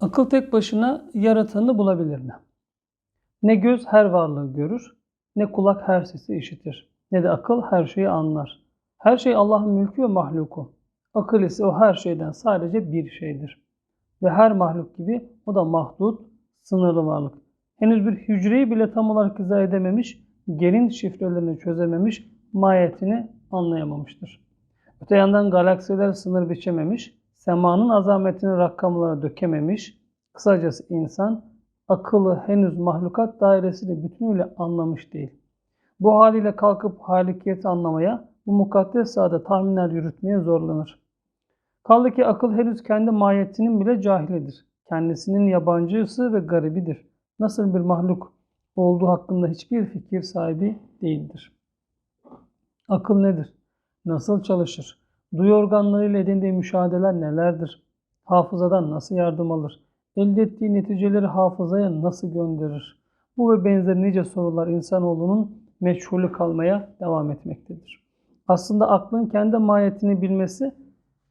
Akıl tek başına yaratanı bulabilir mi? Ne göz her varlığı görür, ne kulak her sesi işitir, ne de akıl her şeyi anlar. Her şey Allah'ın mülkü ve mahluku. Akıl ise o her şeyden sadece bir şeydir. Ve her mahluk gibi o da mahdut, sınırlı varlık. Henüz bir hücreyi bile tam olarak izah edememiş, gelin şifrelerini çözememiş, mahiyetini anlayamamıştır. Öte yandan galaksiler sınır biçememiş, semanın azametini rakamlara dökememiş, kısacası insan akıllı henüz mahlukat dairesini bütünüyle anlamış değil. Bu haliyle kalkıp halikiyeti anlamaya, bu mukaddes sahada tahminler yürütmeye zorlanır. Kaldı ki akıl henüz kendi mahiyetinin bile cahilidir. Kendisinin yabancısı ve garibidir. Nasıl bir mahluk olduğu hakkında hiçbir fikir sahibi değildir. Akıl nedir? Nasıl çalışır? Duyu organlarıyla edindiği müşahedeler nelerdir? Hafızadan nasıl yardım alır? Elde ettiği neticeleri hafızaya nasıl gönderir? Bu ve benzeri nice sorular insanoğlunun meçhulü kalmaya devam etmektedir. Aslında aklın kendi mahiyetini bilmesi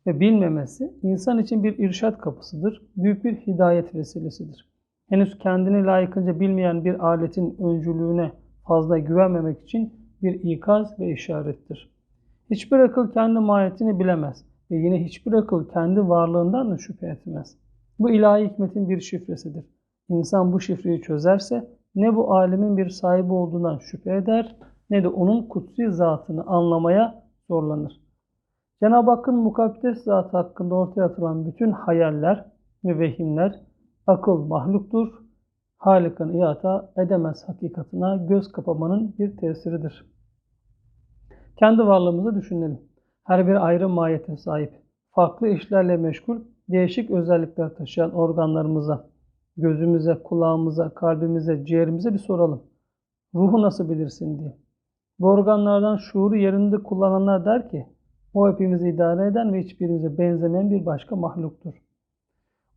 ve bilmemesi insan için bir irşat kapısıdır, büyük bir hidayet vesilesidir. Henüz kendini layıkınca bilmeyen bir aletin öncülüğüne fazla güvenmemek için bir ikaz ve işarettir. Hiçbir akıl kendi mahiyetini bilemez ve yine hiçbir akıl kendi varlığından da şüphe etmez. Bu ilahi hikmetin bir şifresidir. İnsan bu şifreyi çözerse ne bu alemin bir sahibi olduğundan şüphe eder ne de onun kutsi zatını anlamaya zorlanır. Cenab-ı Hakk'ın mukaddes zatı hakkında ortaya atılan bütün hayaller ve vehimler akıl mahluktur, Halık'ın ihata edemez hakikatına göz kapamanın bir tesiridir. Kendi varlığımızı düşünelim. Her bir ayrı mahiyete sahip, farklı işlerle meşgul, değişik özellikler taşıyan organlarımıza, gözümüze, kulağımıza, kalbimize, ciğerimize bir soralım. Ruhu nasıl bilirsin diye. Bu organlardan şuuru yerinde kullananlar der ki, o hepimizi idare eden ve hiçbirimize benzemeyen bir başka mahluktur.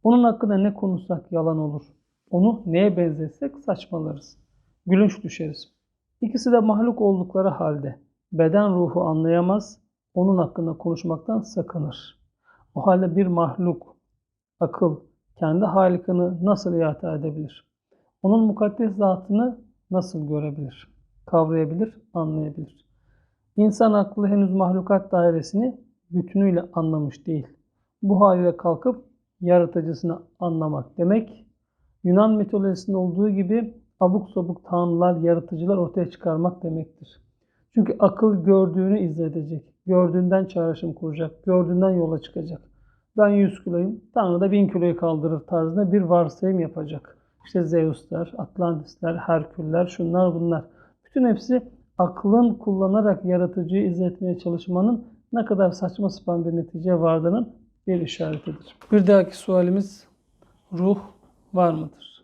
Onun hakkında ne konuşsak yalan olur. Onu neye benzetsek saçmalarız. Gülünç düşeriz. İkisi de mahluk oldukları halde beden ruhu anlayamaz, onun hakkında konuşmaktan sakınır. O halde bir mahluk, akıl, kendi halikini nasıl ihata edebilir? Onun mukaddes zatını nasıl görebilir, kavrayabilir, anlayabilir? İnsan aklı henüz mahlukat dairesini bütünüyle anlamış değil. Bu haliyle kalkıp yaratıcısını anlamak demek, Yunan mitolojisinde olduğu gibi abuk sabuk tanrılar, yaratıcılar ortaya çıkarmak demektir. Çünkü akıl gördüğünü izledecek, gördüğünden çağrışım kuracak, gördüğünden yola çıkacak. Ben 100 kiloyum, Tanrı da 1000 kiloyu kaldırır tarzında bir varsayım yapacak. İşte Zeus'lar, Atlantisler, Herküller, şunlar bunlar. Bütün hepsi aklın kullanarak yaratıcıyı izletmeye çalışmanın ne kadar saçma sapan bir netice vardığının bir işaretidir. Bir dahaki sualimiz ruh var mıdır?